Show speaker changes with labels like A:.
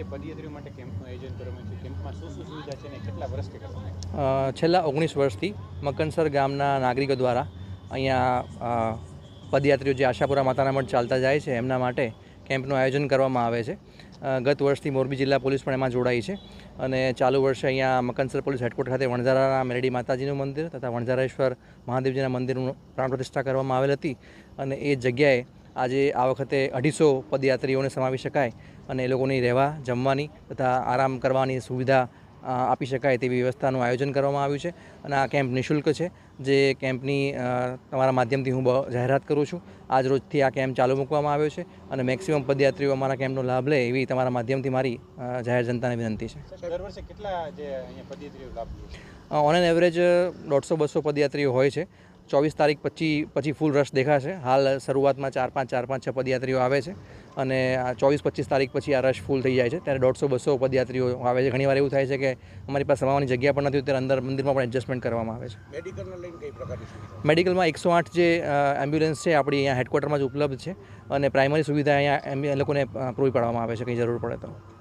A: આજે પદયાત્રીઓ માટે કેમ્પનું આયોજન કરવામાં છે. કેમ્પમાં શું શું સુવિધા છે અને કેટલા વર્ષથી
B: છેલ્લા ઓગણીસ વર્ષથી મકનસર ગામના નાગરિકો દ્વારા અહીંયા પદયાત્રીઓ જે આશાપુરા માતાના મઠ ચાલતા જાય છે, એમના માટે કેમ્પનું આયોજન કરવામાં આવે છે. ગત વર્ષથી મોરબી જિલ્લા પોલીસ પણ એમાં જોડાઈ છે અને ચાલુ વર્ષે અહીંયા મકનસર પોલીસ હેડક્વાર્ટર ખાતે વણઝારાના મેરડી માતાજીનું મંદિર તથા વણઝારેશ્વર મહાદેવજીના મંદિરનું પ્રાણ પ્રતિષ્ઠા કરવામાં આવેલ હતી અને એ જગ્યાએ આજે આ વખતે અઢીસો પદયાત્રીઓને સમાવી શકાય અને એ લોકોની રહેવા જમવાની તથા આરામ કરવાની સુવિધા આપી શકાય તેવી વ્યવસ્થાનું આયોજન કરવામાં આવ્યું છે. અને આ કેમ્પ નિઃશુલ્ક છે. જે કેમ્પની તમારા માધ્યમથી હું જાહેરાત કરું છું. આજ રોજથી આ કેમ્પ ચાલુ મૂકવામાં આવ્યો છે અને મેક્સિમમ પદયાત્રીઓ અમારા કેમ્પનો લાભ લે એવી તમારા માધ્યમથી મારી જાહેર જનતાને વિનંતી છે.
A: સાહેબ, દર વર્ષે કેટલા જે અહીંયા પદયાત્રીઓ લાભ છે?
B: ઓન એન એવરેજ દોઢસો બસો પદયાત્રીઓ હોય છે. ચોવીસ તારીખ પછી પછી ફૂલ રશ દેખાશે. હાલ શરૂઆતમાં ચાર પાંચ ચાર પાંચ છ પદયાત્રીઓ આવે છે અને ચોવીસ પચીસ તારીખ પછી આ રશ ફૂલ થઈ જાય છે. ત્યારે દોઢસો બસો પદયાત્રીઓ આવે છે. ઘણીવાર એવું થાય છે કે અમારી પાસે સમાવાની જગ્યા પણ નથી ત્યારે અંદર મંદિરમાં પણ એડજસ્ટમેન્ટ કરવામાં આવે છે.
C: મેડિકલને લઈને કઈ પ્રકારની
B: મેડિકલમાં એકસો આઠ જે એમ્બ્યુલન્સ છે આપણી અહીંયા હેડક્વાર્ટરમાં જ ઉપલબ્ધ છે અને પ્રાઇમરી સુવિધા અહીંયા લોકોને પૂરી પાડવામાં આવે છે. કંઈ જરૂર પડે તો.